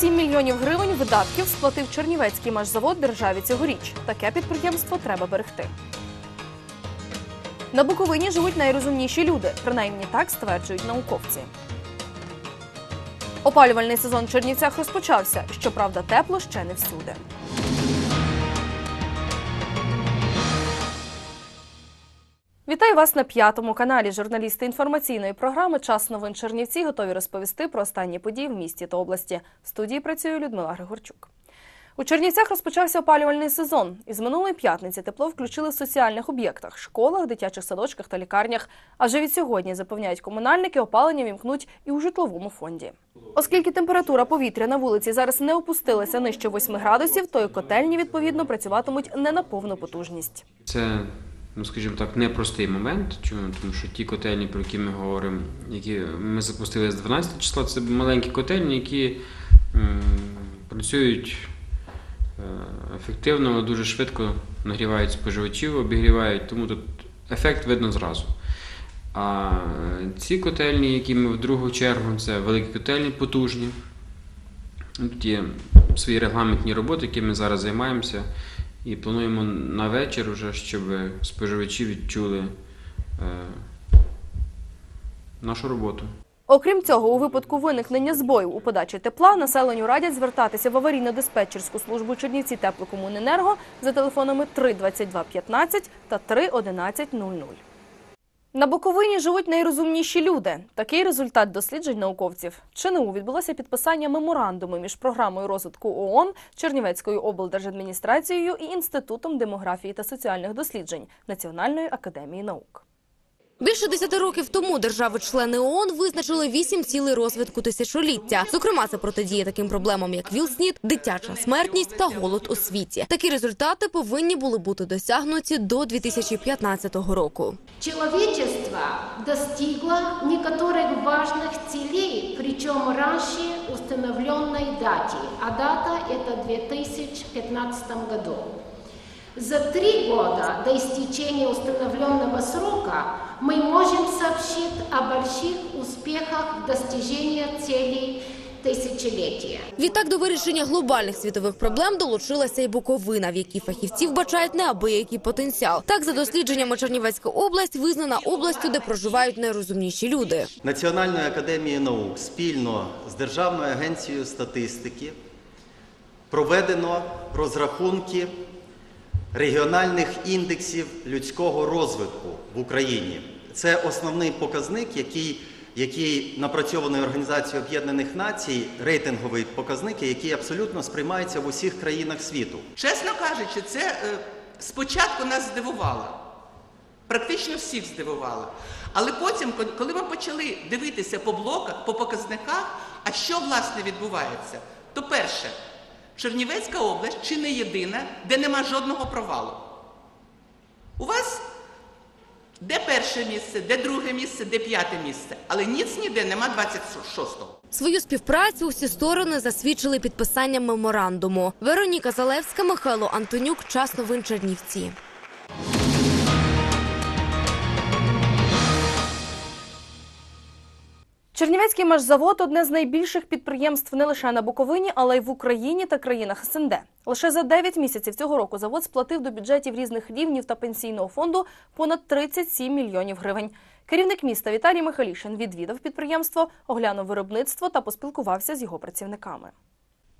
37 мільйонів гривень видатків сплатив Чернівецький машзавод державі цьогоріч. Таке підприємство треба берегти. На Буковині живуть найрозумніші люди, принаймні так стверджують науковці. Опалювальний сезон в Чернівцях розпочався. Щоправда, тепло ще не всюди. Вітаю вас на п'ятому каналі. Журналісти інформаційної програми Час новин Чернівці готові розповісти про останні події в місті та області. В студії працює Людмила Григорчук. У Чернівцях розпочався опалювальний сезон. Із минулої п'ятниці тепло включили в соціальних об'єктах, школах, дитячих садочках та лікарнях. А вже від сьогодні запевняють комунальники, опалення вімкнуть і у житловому фонді. Оскільки температура повітря на вулиці зараз не опустилася нижче 8 градусів, то і котельні відповідно працюватимуть не на повну потужність. Це, ну скажімо так, непростий момент. Чому? Тому що ті котельні, про які ми говоримо, які ми запустили з 12 числа, це маленькі котельні, які працюють е, ефективно, дуже швидко нагрівають споживачів, обігрівають, тому тут ефект видно зразу. А ці котельні, які ми в другу чергу, це великі котельні, потужні. Тут є свої регламентні роботи, якими ми зараз займаємося. І плануємо на вечір, вже, щоб споживачі відчули е, нашу роботу. Окрім цього, у випадку виникнення збоїв у подачі тепла населенню радять звертатися в аварійно-диспетчерську службу Чернівці теплокомуненерго за телефонами 32215 та 31100. На Буковині живуть найрозумніші люди. Такий результат досліджень науковців. ЧНУ відбулося підписання меморандуму між програмою розвитку ООН, Чернівецькою облдержадміністрацією і Інститутом демографії та соціальних досліджень Національної академії наук. Більше десяти років тому держави-члени ООН визначили вісім цілей розвитку тисячоліття. Зокрема, це протидія таким проблемам, як ВІЛ-СНІД, дитяча смертність та голод у світі. Такі результати повинні були бути досягнуті до 2015 року. Человечество достигло некоторых важных целей, причем раньше установленной дате, а дата это 2015 году. За три года до истечения установленного срока мы можем сообщить о больших успехах в достижении целей тысячелетия. Відтак до вирішення глобальних світових проблем долучилася і Буковина, в якій фахівці вбачають неабиякий потенціал. Так, за дослідженнями Чернівецька область визнана областю, де проживають найрозумніші люди. Національної академії наук спільно з Державною агенцією статистики проведено розрахунки регіональних індексів людського розвитку в Україні. Це основний показник, який, який напрацьований Організацією Об'єднаних Націй, рейтинговий показник, який абсолютно сприймається в усіх країнах світу. Чесно кажучи, це е, спочатку нас здивувало. Практично всіх здивувало. Але потім, коли ми почали дивитися по блоках, по показниках, а що власне відбувається, то перше, Чернівецька область чи не єдина, де нема жодного провалу. У вас де перше місце, де друге місце, де п'яте місце, але ніц ніде нема 26-го. Свою співпрацю усі сторони засвідчили підписанням меморандуму. Вероніка Залевська, Михайло Антонюк, час новин Чернівці. Чернівецький машзавод – одне з найбільших підприємств не лише на Буковині, але й в Україні та країнах СНД. Лише за 9 місяців цього року завод сплатив до бюджетів різних рівнів та пенсійного фонду понад 37 мільйонів гривень. Керівник міста Віталій Михалішин відвідав підприємство, оглянув виробництво та поспілкувався з його працівниками.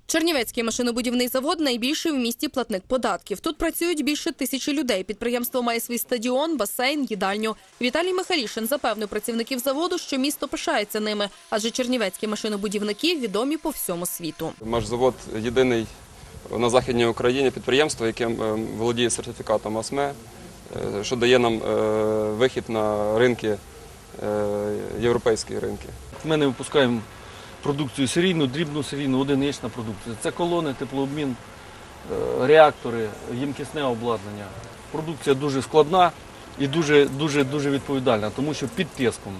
Чернівецький машинобудівний завод найбільший в місті платник податків. Тут працюють більше тисячі людей. Підприємство має свій стадіон, басейн, їдальню. Віталій Михалішин запевнив працівників заводу, що місто пишається ними, адже чернівецькі машинобудівники відомі по всьому світу. Наш завод єдиний на Західній Україні підприємство, яке володіє сертифікатом АСМЕ, е, що дає нам е, вихід на ринки, е, європейські ринки. Ми не випускаємо продукцію серійну, дрібну серійну, одинична продукція. Це колони, теплообмін, е, реактори, їмкісне обладнання. Продукція дуже складна і дуже, дуже, дуже відповідальна, тому що під тиском.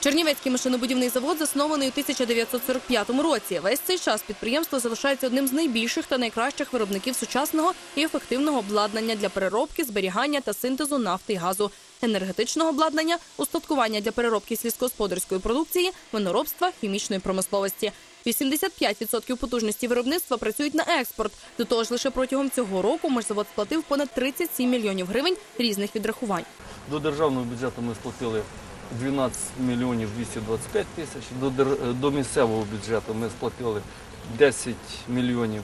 Чернівецький машинобудівний завод заснований у 1945 році. Весь цей час підприємство залишається одним з найбільших та найкращих виробників сучасного і ефективного обладнання для переробки, зберігання та синтезу нафти і газу. Енергетичного обладнання, устаткування для переробки сільськогосподарської продукції, виноробства, хімічної промисловості. 85% потужності виробництва працюють на експорт. До того ж, лише протягом цього року межзавод сплатив понад 37 мільйонів гривень різних відрахувань. До державного бюджету ми сплатили 12 мільйонів 225 тисяч. До місцевого бюджету ми сплатили 10 мільйонів,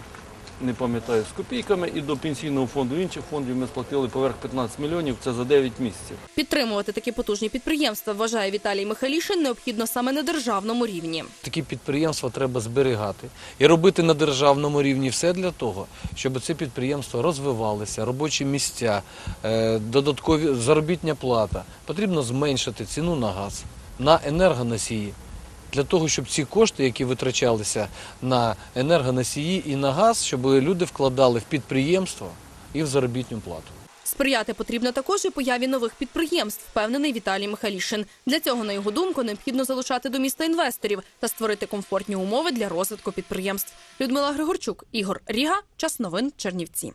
не пам'ятаю, з копійками. І до пенсійного фонду інших фондів ми сплатили поверх 15 мільйонів. Це за 9 місяців. Підтримувати такі потужні підприємства, вважає Віталій Михайлішин, необхідно саме на державному рівні. Такі підприємства треба зберігати і робити на державному рівні все для того, щоб ці підприємства розвивалися, робочі місця, е, додаткові заробітня плата. Потрібно зменшити ціну на газ, на енергоносії. Для того, щоб ці кошти, які витрачалися на енергоносії і на газ, щоб люди вкладали в підприємства і в заробітну плату. Сприяти потрібно також і появі нових підприємств, впевнений Віталій Михайлішин. Для цього, на його думку, необхідно залучати до міста інвесторів та створити комфортні умови для розвитку підприємств. Людмила Григорчук, Ігор Ріга, час новин Чернівці.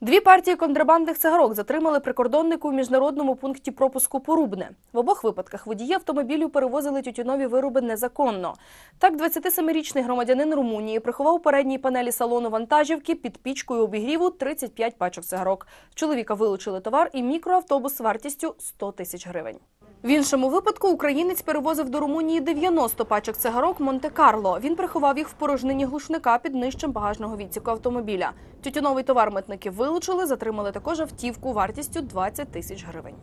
Дві партії контрабандних цигарок затримали прикордоннику в міжнародному пункті пропуску Порубне. В обох випадках водії автомобілів перевозили тютюнові вироби незаконно. Так, 27-річний громадянин Румунії приховав передній панелі салону вантажівки під пічкою обігріву 35 пачок цигарок. Чоловіка вилучили товар і мікроавтобус вартістю 100 тисяч гривень. В іншому випадку українець перевозив до Румунії 90 пачок цигарок Монте-Карло. Він приховав їх в порожнині глушника під нижчим багажного відсіку автомобіля. Тютюновий товар митники вилучили, затримали також автівку вартістю 20 тисяч гривень.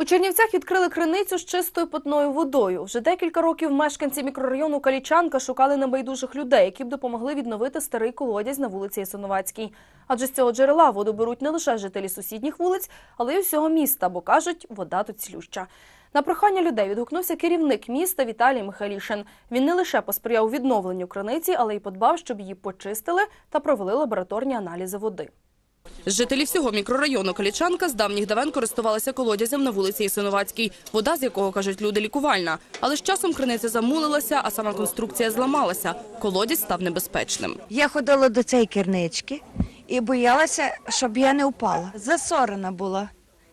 У Чернівцях відкрили криницю з чистою питною водою. Вже декілька років мешканці мікрорайону Калічанка шукали небайдужих людей, які б допомогли відновити старий колодязь на вулиці Ясиновацькій. Адже з цього джерела воду беруть не лише жителі сусідніх вулиць, але й усього міста, бо кажуть, вода тут цілюща. На прохання людей відгукнувся керівник міста Віталій Михайлішин. Він не лише посприяв відновленню криниці, але й подбав, щоб її почистили та провели лабораторні аналізи води. Жителі всього мікрорайону Калічанка з давніх давен користувалися колодязем на вулиці Ісиновацькій, вода з якого, кажуть люди, лікувальна. Але з часом криниця замулилася, а сама конструкція зламалася. Колодязь став небезпечним. Я ходила до цієї кернички і боялася, щоб я не впала. Засорена була.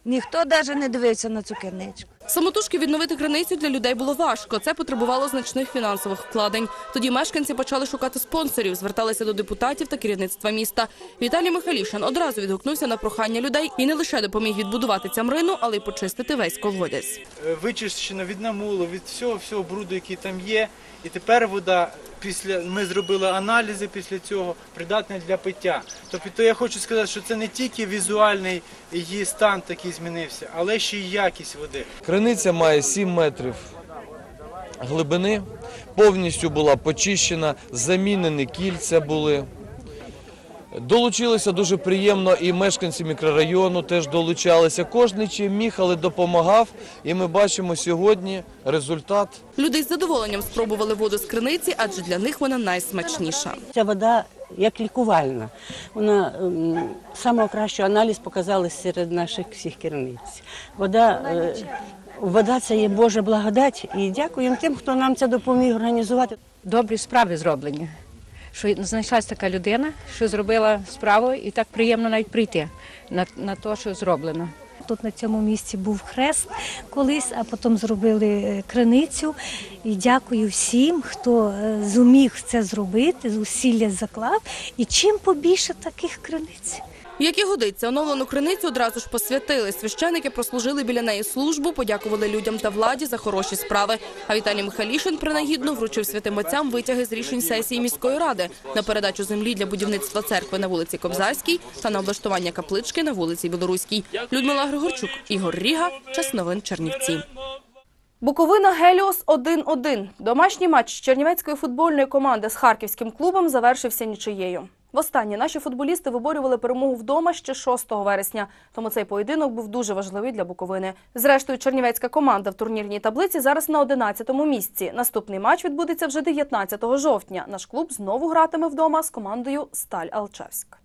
Ніхто навіть не дивився на цю керничку. Самотужки відновити криницю для людей було важко. Це потребувало значних фінансових вкладень. Тоді мешканці почали шукати спонсорів, зверталися до депутатів та керівництва міста. Віталій Михайлішин одразу відгукнувся на прохання людей і не лише допоміг відбудувати цямрину, але й почистити весь колодязь. Е, вичищено від намулу, від всього всього бруду, який там є. І тепер вода після ми зробили аналізи після цього придатне для пиття. Тобто я хочу сказати, що це не тільки візуальний її стан такий змінився, але ще й якість води. Криниця має 7 метрів глибини, повністю була почищена, замінені кільця були. Долучилися дуже приємно і мешканці мікрорайону теж долучалися. Кожний чим міг, але допомагав. І ми бачимо сьогодні результат. Люди з задоволенням спробували воду з криниці, адже для них вона найсмачніша. Ця вода як лікувальна. Вона ем, самого кращого аналіз показали серед наших всіх керівниць. Вода, е, вода це є Божа благодать. І дякуємо тим, хто нам це допоміг організувати. добрі справи зроблені. Що знайшлася така людина, що зробила справу, і так приємно навіть прийти на, на те, що зроблено. Тут на цьому місці був хрест колись, а потім зробили е, криницю. І дякую всім, хто зумів зуміг це зробити, зусилля заклав. І чим побільше таких криниць. Як і годиться, оновлену криницю одразу ж посвятили. Священики прослужили біля неї службу, подякували людям та владі за хороші справи. А Віталій Михайлішин принагідно вручив святим отцям витяги з рішень сесії міської ради на передачу землі для будівництва церкви на вулиці Кобзарській та на облаштування каплички на вулиці Білоруській. Людмила Григорчук, Ігор Ріга, час новин Чернівці. Буковина Геліос 1-1. Домашній матч чернівецької футбольної команди з харківським клубом завершився нічиєю. Востаннє наші футболісти виборювали перемогу вдома ще 6 вересня, тому цей поєдинок був дуже важливий для Буковини. Зрештою, чернівецька команда в турнірній таблиці зараз на 11-му місці. Наступний матч відбудеться вже 19 жовтня. Наш клуб знову гратиме вдома з командою Сталь Алчевськ.